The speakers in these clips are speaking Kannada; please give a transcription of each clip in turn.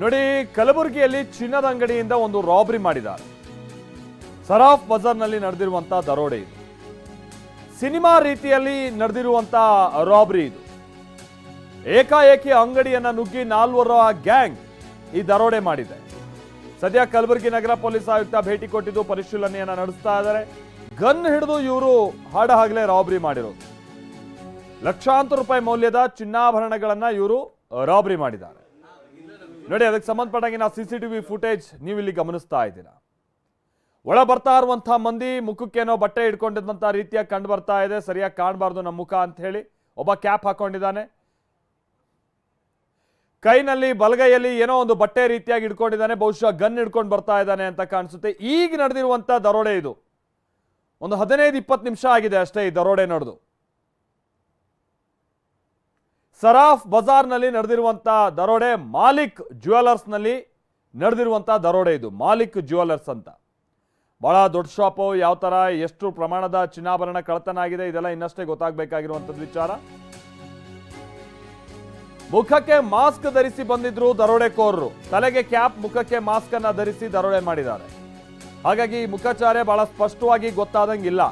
ನೋಡಿ, ಕಲಬುರಗಿಯಲ್ಲಿ ಚಿನ್ನದ ಅಂಗಡಿಯಿಂದ ಒಂದು ರಾಬರಿ ಮಾಡಿದ್ದಾರೆ. ಸರಾಫ್ ಬಜಾರ್ನಲ್ಲಿ ನಡೆದಿರುವಂತಹ ದರೋಡೆ ಇದು. ಸಿನಿಮಾ ರೀತಿಯಲ್ಲಿ ನಡೆದಿರುವಂತಹ ರಾಬರಿ ಇದು. ಏಕಾಏಕಿ ಅಂಗಡಿಯನ್ನ ನುಗ್ಗಿ ನಾಲ್ವರ ಗ್ಯಾಂಗ್ ಈ ದರೋಡೆ ಮಾಡಿದೆ. ಸದ್ಯ ಕಲಬುರಗಿ ನಗರ ಪೊಲೀಸ್ ಆಯುಕ್ತ ಭೇಟಿ ಕೊಟ್ಟಿದ್ದು ಪರಿಶೀಲನೆಯನ್ನ ನಡೆಸ್ತಾ ಇದ್ದಾರೆ. ಗನ್ ಹಿಡಿದು ಇವರು ಹಾಡ ಹಾಗಲೇ ರಾಬರಿ ಮಾಡಿರೋದು. ಲಕ್ಷಾಂತರ ರೂಪಾಯಿ ಮೌಲ್ಯದ ಚಿನ್ನಾಭರಣಗಳನ್ನ ಇವರು ರಾಬರಿ ಮಾಡಿದ್ದಾರೆ. ನೋಡಿ, ಅದಕ್ಕೆ ಸಂಬಂಧಪಟ್ಟಾಗಿ ನಾವು C C T V footage ನೀವು ಇಲ್ಲಿ ಗಮನಿಸ್ತಾ ಇದ್ದೀರಾ? ಒಳ ಬರ್ತಾ ಇರುವಂತಹ ಮಂದಿ ಮುಖಕ್ಕೇನೋ ಬಟ್ಟೆ ಇಟ್ಕೊಂಡಿದ್ದಂಥ ರೀತಿಯಾಗಿ ಕಂಡು ಬರ್ತಾ ಇದೆ, ಸರಿಯಾಗಿ ಕಾಣಬಾರ್ದು ನಮ್ಮ ಮುಖ ಅಂತ ಹೇಳಿ ಒಬ್ಬ ಕ್ಯಾಪ್ ಹಾಕೊಂಡಿದ್ದಾನೆ. ಕೈನಲ್ಲಿ ಬಲಗೈಯಲ್ಲಿ ಏನೋ ಒಂದು ಬಟ್ಟೆ ರೀತಿಯಾಗಿ ಇಟ್ಕೊಂಡಿದ್ದಾನೆ ಬಹುಶಃ ಗನ್ ಹಿಡ್ಕೊಂಡು ಬರ್ತಾ ಇದ್ದಾನೆ ಅಂತ ಕಾಣಿಸುತ್ತೆ. ಈಗ ನಡೆದಿರುವಂತ ದರೋಡೆ ಇದು. ಒಂದು ಹದಿನೈದು ಇಪ್ಪತ್ತು ನಿಮಿಷ ಆಗಿದೆ ಅಷ್ಟೇ ಈ ದರೋಡೆ ನಡೆದು. ಸರಾಫ್ ಬಜಾರ್ನಲ್ಲಿ ನಡೆದಿರುವಂಥ ದರೋಡೆ ಮಾಲಿಕ್ ಜ್ಯುವೆಲರ್ಸ್ನಲ್ಲಿ ನಡೆದಿರುವಂಥ ದರೋಡೆ ಇದು, ಮಾಲಿಕ್ ಜ್ಯುವೆಲರ್ಸ್ ಅಂತ. ಬಹಳ ದೊಡ್ಡ ಶಾಪು, ಯಾವ ಥರ ಎಷ್ಟು ಪ್ರಮಾಣದ ಚಿನ್ನಾಭರಣ ಕಳತನ ಆಗಿದೆ ಇದೆಲ್ಲ ಇನ್ನಷ್ಟೇ ಗೊತ್ತಾಗಬೇಕಾಗಿರುವಂಥದ್ದು ವಿಚಾರ. ಮುಖಕ್ಕೆ ಮಾಸ್ಕ್ ಧರಿಸಿ ಬಂದಿದ್ರು ದರೋಡೆಕೋರರು. ತಲೆಗೆ ಕ್ಯಾಪ್, ಮುಖಕ್ಕೆ ಮಾಸ್ಕ್ ಅನ್ನ ಧರಿಸಿ ದರೋಡೆ ಮಾಡಿದ್ದಾರೆ. ಹಾಗಾಗಿ ಈ ಮುಖಚಾರೆ ಬಹಳ ಸ್ಪಷ್ಟವಾಗಿ ಗೊತ್ತಾದಂಗಿಲ್ಲ.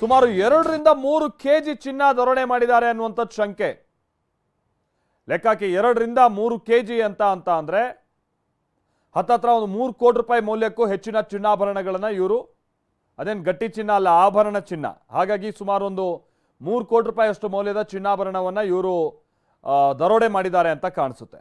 ಸುಮಾರು ಎರಡರಿಂದ ಮೂರು ಕೆಜಿ ಚಿನ್ನ ದರೋಡೆ ಮಾಡಿದ್ದಾರೆ ಅನ್ನುವಂಥದ್ದು ಶಂಕೆ. ಲೆಕ್ಕಾಕಿ ಎರಡರಿಂದ ಮೂರು ಕೆ ಜಿ ಅಂತ ಅಂತ ಅಂದರೆ ಹತ್ತತ್ರ ಒಂದು ಮೂರು ಕೋಟಿ ರೂಪಾಯಿ ಮೌಲ್ಯಕ್ಕೂ ಹೆಚ್ಚಿನ ಚಿನ್ನಾಭರಣಗಳನ್ನು ಇವರು, ಅದೇನು ಗಟ್ಟಿ ಚಿನ್ನ ಅಲ್ಲ, ಆಭರಣ ಚಿನ್ನ. ಹಾಗಾಗಿ ಸುಮಾರು ಒಂದು ಮೂರು ಕೋಟಿ ರೂಪಾಯಿಯಷ್ಟು ಮೌಲ್ಯದ ಚಿನ್ನಾಭರಣವನ್ನು ಇವರು ದರೋಡೆ ಮಾಡಿದ್ದಾರೆ ಅಂತ ಕಾಣಿಸುತ್ತೆ.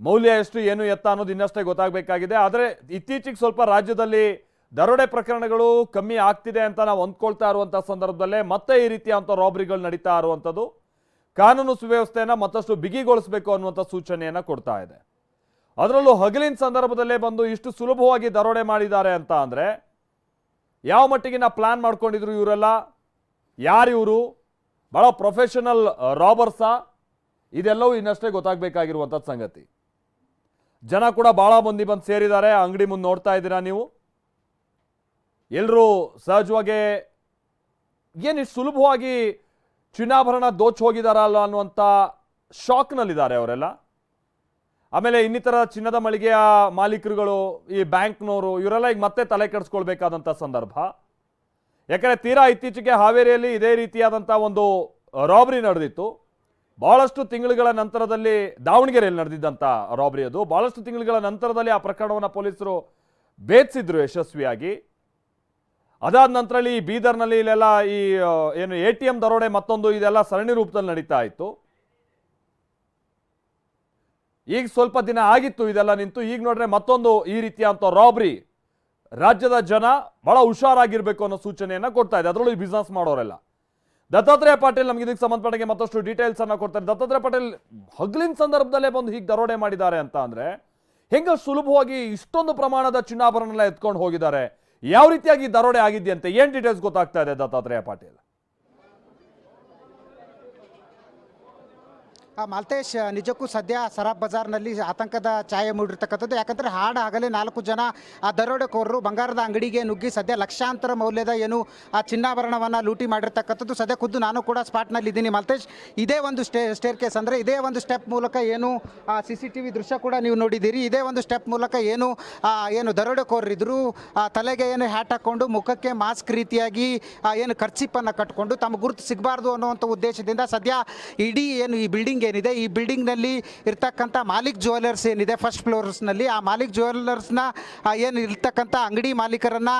ಮೌಲ್ಯ ಎಷ್ಟು, ಏನು ಎತ್ತ ಅನ್ನೋದು ಇನ್ನಷ್ಟೇ ಗೊತ್ತಾಗಬೇಕಾಗಿದೆ. ಆದರೆ ಇತ್ತೀಚೆಗೆ ಸ್ವಲ್ಪ ರಾಜ್ಯದಲ್ಲಿ ದರೋಡೆ ಪ್ರಕರಣಗಳು ಕಮ್ಮಿ ಆಗ್ತಿದೆ ಅಂತ ನಾವು ಹೊಂದ್ಕೊಳ್ತಾ ಇರುವಂಥ ಸಂದರ್ಭದಲ್ಲೇ ಮತ್ತೆ ಈ ರೀತಿಯಾದಂಥ ರಾಬರಿಗಳು ನಡೀತಾ ಇರುವಂಥದ್ದು ಕಾನೂನು ಸುವ್ಯವಸ್ಥೆಯನ್ನು ಮತ್ತಷ್ಟು ಬಿಗಿಗೊಳಿಸಬೇಕು ಅನ್ನುವಂಥ ಸೂಚನೆಯನ್ನು ಕೊಡ್ತಾ ಇದೆ. ಅದರಲ್ಲೂ ಹಗಲಿನ ಸಂದರ್ಭದಲ್ಲೇ ಬಂದು ಇಷ್ಟು ಸುಲಭವಾಗಿ ದರೋಡೆ ಮಾಡಿದ್ದಾರೆ ಅಂತ ಅಂದರೆ, ಯಾವ ಮಟ್ಟಿಗಿನ ಪ್ಲಾನ್ ಮಾಡ್ಕೊಂಡಿದ್ರು ಇವರೆಲ್ಲ? ಯಾರಿವರು ಭಾಳ ಪ್ರೊಫೆಷನಲ್ ರಾಬರ್ಸಾ ಇದೆಲ್ಲವೂ ಇನ್ನಷ್ಟೇ ಗೊತ್ತಾಗಬೇಕಾಗಿರುವಂಥದ್ದು ಸಂಗತಿ. ಜನ ಕೂಡ ಭಾಳ ಮಂದಿ ಬಂದು ಸೇರಿದ್ದಾರೆ. ಅಂಗಡಿ ಮುಂದೆ ನೋಡ್ತಾ ಇದ್ದೀರಾ ನೀವು? ಎಲ್ಲರೂ ಸಹಜವಾಗಿ ಏನು ಇಷ್ಟು ಸುಲಭವಾಗಿ ಚಿನ್ನಾಭರಣ ದೋಚ್ ಹೋಗಿದಾರಲ್ಲ ಅನ್ನುವಂಥ ಶಾಕ್ನಲ್ಲಿದ್ದಾರೆ ಅವರೆಲ್ಲ. ಆಮೇಲೆ ಇನ್ನಿತರ ಚಿನ್ನದ ಮಳಿಗೆಯ ಮಾಲೀಕರುಗಳು, ಈ ಬ್ಯಾಂಕ್ನವರು ಇವರೆಲ್ಲ ಈಗ ಮತ್ತೆ ತಲೆ ಕೆಡಿಸ್ಕೊಳ್ಬೇಕಾದಂಥ ಸಂದರ್ಭ. ಯಾಕಂದರೆ ತೀರಾ ಇತ್ತೀಚೆಗೆ ಹಾವೇರಿಯಲ್ಲಿ ಇದೇ ರೀತಿಯಾದಂಥ ಒಂದು ರಾಬರಿ ನಡೆದಿತ್ತು. ಬಹಳಷ್ಟು ತಿಂಗಳುಗಳ ನಂತರದಲ್ಲಿ ದಾವಣಗೆರೆಯಲ್ಲಿ ನಡೆದಿದ್ದಂಥ ರಾಬರಿ ಅದು. ಬಹಳಷ್ಟು ತಿಂಗಳುಗಳ ನಂತರದಲ್ಲಿ ಆ ಪ್ರಕರಣವನ್ನು ಪೊಲೀಸರು ಭೇದಿಸಿದ್ರು ಯಶಸ್ವಿಯಾಗಿ. ಅದಾದ ನಂತರ ಈ ಬೀದರ್ನಲ್ಲಿ ಇಲ್ಲೆಲ್ಲ ಈ ಏನು ಎ ಟಿ ಎಂ ದರೋಡೆ ಮತ್ತೊಂದು ಇದೆಲ್ಲ ಸರಣಿ ರೂಪದಲ್ಲಿ ನಡೀತಾ ಇತ್ತು. ಈಗ ಸ್ವಲ್ಪ ದಿನ ಆಗಿತ್ತು ಇದೆಲ್ಲ ನಿಂತು. ಈಗ ನೋಡ್ರೆ ಮತ್ತೊಂದು ಈ ರೀತಿಯಾದಂಥ ರಾಬ್ರಿ ರಾಜ್ಯದ ಜನ ಬಹಳ ಹುಷಾರಾಗಿರ್ಬೇಕು ಅನ್ನೋ ಸೂಚನೆಯನ್ನ ಕೊಡ್ತಾ ಇದೆ. ಅದರಲ್ಲೂ ಬಿಸ್ನೆಸ್ ಮಾಡೋರೆಲ್ಲ. ದತ್ತಾತ್ರೇಯ ಪಾಟೀಲ್ ನಮ್ಗೆ ಇದಕ್ಕೆ ಸಂಬಂಧಪಟ್ಟಂಗೆ ಮತ್ತಷ್ಟು ಡೀಟೇಲ್ಸ್ ಅನ್ನ ಕೊಡ್ತಾರೆ. ದತ್ತಾತ್ರೇಯ ಪಾಟೀಲ್ ಹಗಲಿನ ಸಂದರ್ಭದಲ್ಲೇ ಬಂದು ಹೀಗೆ ದರೋಡೆ ಮಾಡಿದ್ದಾರೆ ಅಂತ ಅಂದ್ರೆ ಹೆಂಗ ಸುಲಭವಾಗಿ ಇಷ್ಟೊಂದು ಪ್ರಮಾಣದ ಚಿನ್ನಾಭರಣ ಎತ್ಕೊಂಡು ಹೋಗಿದ್ದಾರೆ. ಯಾವ ರೀತಿಯಾಗಿ ದರೋಡೆ ಆಗಿದೆಯಂತೆ? ಏನ್ ಡೀಟೇಲ್ಸ್ ಗೊತ್ತಾಗ್ತಾ ಇದೆ ದತ್ತಾತ್ರೇಯ ಪಾಟೀಲ್ ಆ ಮಾಲ್ತೇಶ್ ನಿಜಕ್ಕೂ ಸದ್ಯ ಸರಾಬ್ ಬಜಾರ್ನಲ್ಲಿ ಆತಂಕದ ಛಾಯೆ ಮೂಡಿರ್ತಕ್ಕಂಥದ್ದು. ಯಾಕಂದರೆ ಹಾಡು ಆಗಲೇ ನಾಲ್ಕು ಜನ ಆ ದರೋಡೆಕೋರರು ಬಂಗಾರದ ಅಂಗಡಿಗೆ ನುಗ್ಗಿ ಸದ್ಯ ಲಕ್ಷಾಂತರ ಮೌಲ್ಯದ ಏನು ಆ ಚಿನ್ನಾಭರಣವನ್ನು ಲೂಟಿ ಮಾಡಿರ್ತಕ್ಕಂಥದ್ದು ಸದ್ಯ ಖುದ್ದು ನಾನು ಕೂಡ ಸ್ಪಾಟ್ನಲ್ಲಿ ಇದ್ದೀನಿ. ಮಾಲ್ತೇಶ್, ಇದೇ ಒಂದು ಸ್ಟೇ ಸ್ಟೇರ್ ಕೇಸ್ ಅಂದರೆ ಇದೇ ಒಂದು ಸ್ಟೆಪ್ ಮೂಲಕ ಏನು, ಆ ಸಿ ಸಿ ಟಿ ವಿ ದೃಶ್ಯ ಕೂಡ ನೀವು ನೋಡಿದ್ದೀರಿ. ಇದೇ ಒಂದು ಸ್ಟೆಪ್ ಮೂಲಕ ಏನು ಏನು ದರೋಡೆಕೋರರಿದ್ದರು ತಲೆಗೆ ಏನು ಹ್ಯಾಟ್ ಹಾಕ್ಕೊಂಡು ಮುಖಕ್ಕೆ ಮಾಸ್ಕ್ ರೀತಿಯಾಗಿ ಏನು ಖರ್ಚಿಪ್ಪನ್ನು ಕಟ್ಕೊಂಡು ತಮ್ಮ ಗುರುತು ಸಿಗಬಾರ್ದು ಅನ್ನುವಂಥ ಉದ್ದೇಶದಿಂದ ಸದ್ಯ ಇಡೀ ಏನು ಈ ಬಿಲ್ಡಿಂಗ್ ಏನಿದೆ? ಈ ಬಿಲ್ಡಿಂಗ್ನಲ್ಲಿ ಇರ್ತಕ್ಕಂಥ ಮಾಲಿಕ್ ಜ್ಯುವೆಲರ್ಸ್ ಏನಿದೆ? ಫಸ್ಟ್ ಫ್ಲೋರ್ಸ್ನಲ್ಲಿ ಆ ಮಾಲಿಕ್ನ ಏನು ಇರ್ತಕ್ಕಂಥ ಅಂಗಡಿ ಮಾಲೀಕರನ್ನು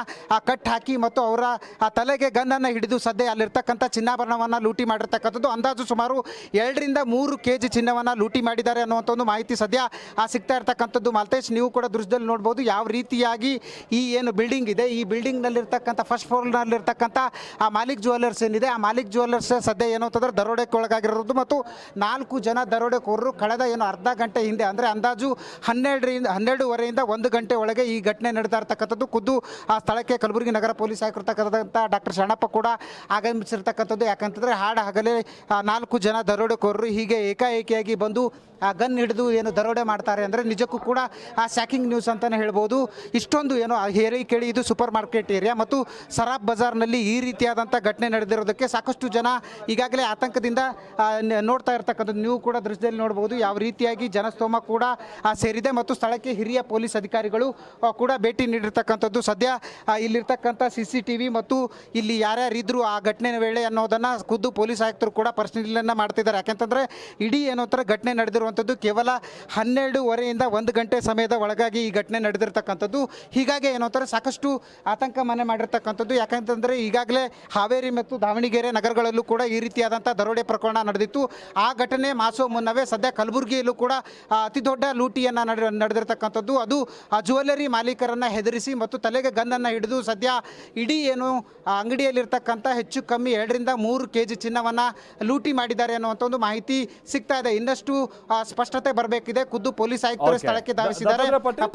ಕಟ್ ಹಾಕಿ ಮತ್ತು ಅವರ, ಆ ತಲೆಗೆ ಗನ್ನನ್ನು ಹಿಡಿದು ಸದ್ಯ ಅಲ್ಲಿರ್ತಕ್ಕಂಥ ಚಿನ್ನಾಭರಣವನ್ನು ಲೂಟಿ ಮಾಡಿರ್ತಕ್ಕಂಥದ್ದು. ಅಂದಾಜು ಸುಮಾರು ಎರಡರಿಂದ ಮೂರು ಕೆ ಜಿ ಚಿನ್ನವನ್ನು ಲೂಟಿ ಮಾಡಿದ್ದಾರೆ ಅನ್ನುವಂಥ ಒಂದು ಮಾಹಿತಿ ಸದ್ಯ ಆ ಸಿಗ್ತಾ ಇರ್ತಕ್ಕಂಥದ್ದು. ಮಲ್ತೇಶ್, ನೀವು ಕೂಡ ದೃಶ್ಯದಲ್ಲಿ ನೋಡ್ಬೋದು ಯಾವ ರೀತಿಯಾಗಿ ಈ ಏನು ಬಿಲ್ಡಿಂಗ್ ಇದೆ. ಈ ಬಿಲ್ಡಿಂಗ್ನಲ್ಲಿರ್ತಕ್ಕಂಥ, ಫಸ್ಟ್ ಫ್ಲೋರ್ನಲ್ಲಿರ್ತಕ್ಕಂಥ ಆ ಮಾಲಿಕ್ ಜ್ಯುವೆಲರ್ಸ್ ಏನಿದೆ? ಆ ಮಾಲಿಕ್ ಜುವೆಲ್ಲರ್ಸ್ ಸದ್ಯ ಏನು ಅಂತಂದ್ರೆ ದರೋಡೆಗೆ ಒಳಗಾಗಿರೋದು ಮತ್ತು ನಾಲ್ಕು ಜನ ದರೋಡೆಕೋರರು ಕಳೆದ ಏನು ಅರ್ಧ ಗಂಟೆ ಹಿಂದೆ, ಅಂದರೆ ಅಂದಾಜು ಹನ್ನೆರಡರಿಂದ, ಹನ್ನೆರಡುವರೆಯಿಂದ ಒಂದು ಗಂಟೆ ಒಳಗೆ ಈ ಘಟನೆ ನಡೀತಾ ಇರ್ತಕ್ಕಂಥದ್ದು. ಖುದ್ದು ಆ ಸ್ಥಳಕ್ಕೆ ಕಲಬುರಗಿ ನಗರ ಪೊಲೀಸ್ ಆಗಿರ್ತಕ್ಕಂಥ ಡಾಕ್ಟರ್ ಶರಣಪ್ಪ ಕೂಡ ಆಗಮಿಸಿರ್ತಕ್ಕಂಥದ್ದು. ಯಾಕಂತಂದರೆ ಹಾಡ ಹಗಲೇ ನಾಲ್ಕು ಜನ ದರೋಡೆಕೋರರು ಹೀಗೆ ಏಕಾಏಕಿಯಾಗಿ ಬಂದು, ಆ, ಗನ್ ಹಿಡಿದು ಏನು ದರೋಡೆ ಮಾಡ್ತಾರೆ ಅಂದರೆ ನಿಜಕ್ಕೂ ಕೂಡ ಆ ಶಾಕಿಂಗ್ ನ್ಯೂಸ್ ಅಂತಲೇ ಹೇಳ್ಬೋದು. ಇಷ್ಟೊಂದು ಏನು ಹೇರಿ ಕೇಳಿ ಇದು ಸೂಪರ್ ಮಾರ್ಕೆಟ್ ಏರಿಯಾ ಮತ್ತು ಸರಾಬ್ ಬಜಾರ್ನಲ್ಲಿ ಈ ರೀತಿಯಾದಂಥ ಘಟನೆ ನಡೆದಿರೋದಕ್ಕೆ ಸಾಕಷ್ಟು ಜನ ಈಗಾಗಲೇ ಆತಂಕದಿಂದ ನೋಡ್ತಾ ಇರ್ತಕ್ಕಂಥದ್ದು. ನೀವು ಕೂಡ ದೃಶ್ಯದಲ್ಲಿ ನೋಡಬಹುದು ಯಾವ ರೀತಿಯಾಗಿ ಜನಸ್ತೋಮ ಕೂಡ ಸೇರಿದೆ ಮತ್ತು ಸ್ಥಳಕ್ಕೆ ಹಿರಿಯ ಪೊಲೀಸ್ ಅಧಿಕಾರಿಗಳು ಕೂಡ ಭೇಟಿ ನೀಡಿರ್ತಕ್ಕಂಥದ್ದು. ಸದ್ಯ ಇಲ್ಲಿರ್ತಕ್ಕಂಥ ಸಿ ಸಿ ಟಿ ವಿ ಮತ್ತು ಇಲ್ಲಿ ಯಾರ್ಯಾರಿದ್ರು ಆ ಘಟನೆ ವೇಳೆ ಅನ್ನೋದನ್ನು ಖುದ್ದು ಪೊಲೀಸ್ ಆಯುಕ್ತರು ಕೂಡ ಪರಿಶೀಲನೆ ಮಾಡ್ತಿದ್ದಾರೆ. ಯಾಕೆಂತಂದರೆ ಇಡೀ ಏನೋ ಥರ ಘಟನೆ ನಡೆದಿರುವಂಥದ್ದು ಕೇವಲ ಹನ್ನೆರಡುವರೆಯಿಂದ ಒಂದು ಗಂಟೆ ಸಮಯದ ಒಳಗಾಗಿ ಈ ಘಟನೆ ನಡೆದಿರ್ತಕ್ಕಂಥದ್ದು. ಹೀಗಾಗಿ ಏನೋ ಥರ ಸಾಕಷ್ಟು ಆತಂಕ ಮನೆ ಮಾಡಿರ್ತಕ್ಕಂಥದ್ದು. ಯಾಕಂತಂದರೆ ಈಗಾಗಲೇ ಹಾವೇರಿ ಮತ್ತು ದಾವಣಗೆರೆ ನಗರಗಳಲ್ಲೂ ಕೂಡ ಈ ರೀತಿಯಾದಂಥ ದರೋಡೆ ಪ್ರಕರಣ ನಡೆದಿತ್ತು. ಆ ಘಟನೆ ಮಾಸೋ ಮುನ್ನವೇ ಸದ್ಯ ಕಲಬುರಗಿಯಲ್ಲೂ ಕೂಡ ಅತಿ ದೊಡ್ಡ ಲೂಟಿಯನ್ನು ನಡೆ ನಡೆದಿರ್ತಕ್ಕಂಥದ್ದು. ಅದು ಜ್ಯುವೆಲ್ಲರಿ ಮಾಲೀಕರನ್ನು ಹೆದರಿಸಿ ಮತ್ತು ತಲೆಗೆ ಗನ್ನನ್ನು ಹಿಡಿದು ಸದ್ಯ ಇಡೀ ಏನು ಅಂಗಡಿಯಲ್ಲಿರ್ತಕ್ಕಂಥ ಹೆಚ್ಚು ಕಮ್ಮಿ ಎರಡರಿಂದ ಮೂರು ಕೆ ಜಿ ಚಿನ್ನವನ್ನು ಲೂಟಿ ಮಾಡಿದ್ದಾರೆ ಅನ್ನುವಂಥ ಒಂದು ಮಾಹಿತಿ ಸಿಗ್ತಾ ಇದೆ. ಇನ್ನಷ್ಟು ಸ್ಪಷ್ಟತೆ ಬರಬೇಕಿದೆ. ಖುದ್ದು ಪೊಲೀಸ್ ಆಯುಕ್ತರು. ಸ್ಥಳಕ್ಕೆ ಧಾವಿಸಿದ್ದಾರೆ?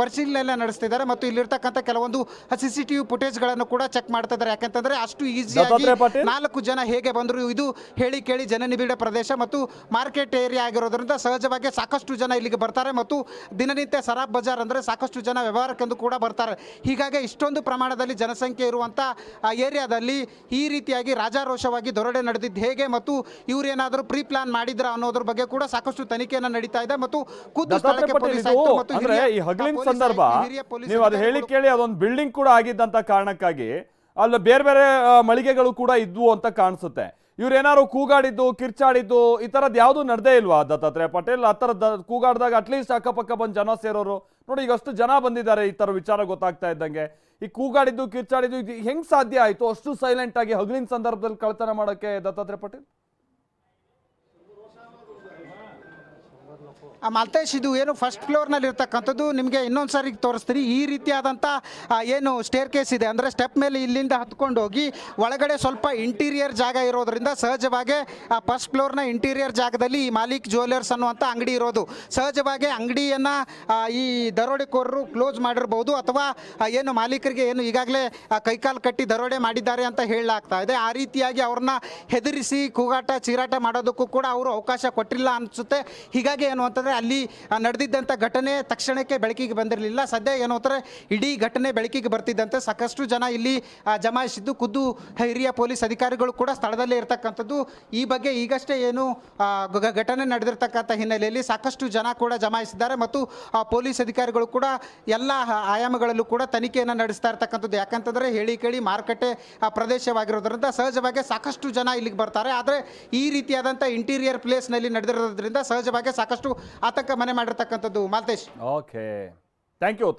ಪರಿಶೀಲನೆ ನಡೆಸ್ತಿದ್ದಾರೆ ಮತ್ತು ಇಲ್ಲಿರ್ತಕ್ಕಂಥ ಕೆಲವೊಂದು ಸಿ ಸಿ ಟಿವಿ ಫುಟೇಜ್ಗಳನ್ನು ಕೂಡ ಚೆಕ್ ಮಾಡ್ತಾ ಇದ್ದಾರೆ ಯಾಕಂತಂದ್ರೆ ಅಷ್ಟು ಈಸಿಯಾಗಿ ನಾಲ್ಕು ಜನ ಹೇಗೆ ಬಂದರು ಇದು ಹೇಳಿ ಕೇಳಿ ಜನನಿಬಿಡ ಪ್ರದೇಶ ಮತ್ತು ಮಾರ್ಕೆಟ್ ಏರಿಯಾ ಆಗಿರೋದ್ರಿಂದ ಸಹಜವಾಗಿ ಸಾಕಷ್ಟು ಜನ ಇಲ್ಲಿಗೆ ಬರ್ತಾರೆ ಮತ್ತು ದಿನನಿತ್ಯ ಸರಾಬ್ ಬಜಾರ್ ಅಂದರೆ ಸಾಕಷ್ಟು ಜನ ವ್ಯವಹಾರಕ್ಕೆಂದು ಕೂಡ ಬರ್ತಾರೆ. ಹೀಗಾಗಿ ಇಷ್ಟೊಂದು ಪ್ರಮಾಣದಲ್ಲಿ ಜನಸಂಖ್ಯೆ ಇರುವಂಥ ಏರಿಯಾದಲ್ಲಿ ಈ ರೀತಿಯಾಗಿ ರಾಜಾರೋಷವಾಗಿ ದೊರಡೆ ನಡೆದಿದ್ದು ಹೇಗೆ ಮತ್ತು ಇವರೇನಾದರೂ ಪ್ರೀ ಪ್ಲಾನ್ ಮಾಡಿದ್ರ ಅನ್ನೋದ್ರ ಬಗ್ಗೆ ಕೂಡ ಸಾಕಷ್ಟು ತನಿಖೆಯನ್ನು ನಡೀತಾ ಇದೆ ಮತ್ತು ಖುದ್ದು ಸ್ಥಳಕ್ಕೆ ಪೊಲೀಸ್ ಇದು ಮತ್ತು ಈ ಹಗಲಿನ ಸಂದರ್ಭ ಆಯುಕ್ತರು, ಹಿರಿಯ ಪೊಲೀಸ್ ನೀವು ಅದು ಹೇಳಿ ಕೇಳಿ ಅದೊಂದು ಬಿಲ್ಡಿಂಗ್ ಕೂಡ ಆಗಿದ್ದಂತ ಕಾರಣಕ್ಕಾಗಿ ಅಲ್ಲಿ ಬೇರೆ ಬೇರೆ ಮಳಿಗೆಗಳು ಕೂಡ ಇದ್ವು ಅಂತ ಕಾಣಿಸುತ್ತೆ. ಇವ್ರು ಏನಾದ್ರು ಕೂಗಾಡಿದ್ದು, ಕಿರ್ಚಾಡಿದ್ದು, ಈ ಥರದ್ದು ಯಾವುದೂ ನಡೆದೇ ಇಲ್ವಾ? ದತ್ತಾತ್ರೇಯ ಪಟೇಲ್, ಆ ಥರದ ಕೂಗಾಡಿದಾಗ ಅಟ್ಲೀಸ್ಟ್ ಅಕ್ಕಪಕ್ಕ ಬಂದು ಜನ ಸೇರೋರು. ನೋಡಿ ಈಗ ಅಷ್ಟು ಜನ ಬಂದಿದ್ದಾರೆ ಈ ಥರ ವಿಚಾರ ಗೊತ್ತಾಗ್ತಾ ಇದ್ದಂಗೆ. ಈ ಕೂಗಾಡಿದ್ದು, ಕಿರ್ಚಾಡಿದ್ದು, ಇದು ಹೆಂಗ್ ಸಾಧ್ಯ ಆಯ್ತು? ಅಷ್ಟು ಸೈಲೆಂಟ್ ಆಗಿ ಹಗಲಿನ ಸಂದರ್ಭದಲ್ಲಿ ಕಳ್ತನ ಮಾಡಕ್ಕೆ ದತ್ತಾತ್ರೇಯ ಪಟೇಲ್? ಮಾಲ್ತೇಶ್, ಇದು ಏನು ಫಸ್ಟ್ ಫ್ಲೋರ್ನಲ್ಲಿ ಇರ್ತಕ್ಕಂಥದ್ದು ನಿಮಗೆ ಇನ್ನೊಂದು ಸಾರಿ ತೋರಿಸ್ತೀನಿ. ಈ ರೀತಿಯಾದಂಥ ಏನು ಸ್ಟೇರ್ ಕೇಸ್ ಇದೆ, ಅಂದರೆ ಸ್ಟೆಪ್ ಮೇಲೆ ಇಲ್ಲಿಂದ ಹತ್ಕೊಂಡು ಹೋಗಿ, ಒಳಗಡೆ ಸ್ವಲ್ಪ ಇಂಟೀರಿಯರ್ ಜಾಗ ಇರೋದ್ರಿಂದ ಸಹಜವಾಗಿ, ಆ ಫಸ್ಟ್ ಫ್ಲೋರ್ನ ಇಂಟೀರಿಯರ್ ಜಾಗದಲ್ಲಿ ಈ ಮಾಲಿಕ್ ಜ್ಯುವೆಲರ್ಸ್ ಅನ್ನುವಂಥ ಅಂಗಡಿ ಇರೋದು. ಸಹಜವಾಗಿ ಅಂಗಡಿಯನ್ನು ಈ ದರೋಡೆಕೋರರು ಕ್ಲೋಸ್ ಮಾಡಿರ್ಬೋದು, ಅಥವಾ ಏನು ಮಾಲೀಕರಿಗೆ ಏನು ಈಗಾಗಲೇ ಕೈಕಾಲು ಕಟ್ಟಿ ದರೋಡೆ ಮಾಡಿದ್ದಾರೆ ಅಂತ ಹೇಳಲಾಗ್ತಾ ಇದೆ. ಆ ರೀತಿಯಾಗಿ ಅವ್ರನ್ನ ಹೆದರಿಸಿ, ಕೂಗಾಟ, ಚೀರಾಟ ಮಾಡೋದಕ್ಕೂ ಕೂಡ ಅವರು ಅವಕಾಶ ಕೊಟ್ಟಿಲ್ಲ ಅನಿಸುತ್ತೆ. ಹೀಗಾಗಿ ಏನು ಅಂತಂದರೆ ಅಲ್ಲಿ ಆ, ನಡೆದಿದ್ದಂಥ ಘಟನೆ ತಕ್ಷಣಕ್ಕೆ ಬೆಳಕಿಗೆ ಬಂದಿರಲಿಲ್ಲ. ಸದ್ಯ ಏನು ಅಂತಾರೆ ಇಡೀ ಘಟನೆ ಬೆಳಕಿಗೆ ಬರ್ತಿದ್ದಂತೆ. ಸಾಕಷ್ಟು ಜನ ಇಲ್ಲಿ ಜಮಾಯಿಸಿದ್ದು. ಖುದ್ದು ಹಿರಿಯ ಪೊಲೀಸ್ ಅಧಿಕಾರಿಗಳು ಕೂಡ ಸ್ಥಳದಲ್ಲೇ ಇರತಕ್ಕಂಥದ್ದು. ಈ ಬಗ್ಗೆ ಈಗಷ್ಟೇ ಏನು ಘಟನೆ ನಡೆದಿರ್ತಕ್ಕಂಥ ಹಿನ್ನೆಲೆಯಲ್ಲಿ ಸಾಕಷ್ಟು ಜನ ಕೂಡ ಜಮಾಯಿಸಿದ್ದಾರೆ. ಮತ್ತು ಪೊಲೀಸ್ ಅಧಿಕಾರಿಗಳು ಕೂಡ ಎಲ್ಲ ಆಯಾಮಗಳಲ್ಲೂ ಕೂಡ ತನಿಖೆಯನ್ನು ನಡೆಸ್ತಾ ಇರ್ತಕ್ಕಂಥದ್ದು. ಯಾಕಂತಂದರೆ ಹೇಳಿ ಕೇಳಿ ಮಾರುಕಟ್ಟೆ ಪ್ರದೇಶವಾಗಿರೋದ್ರಿಂದ ಸಹಜವಾಗಿ ಸಾಕಷ್ಟು ಜನ ಇಲ್ಲಿಗೆ ಬರ್ತಾರೆ. ಆದರೆ ಈ ರೀತಿಯಾದಂಥ ಇಂಟೀರಿಯರ್ ಪ್ಲೇಸ್ನಲ್ಲಿ ನಡೆದಿರೋದ್ರಿಂದ ಸಹಜವಾಗಿ ಸಾಕಷ್ಟು ಆತಂಕ ಮನೆ ಮಾಡಿರ್ತಕ್ಕಂಥದ್ದು Malthesh. Okay thank you thank you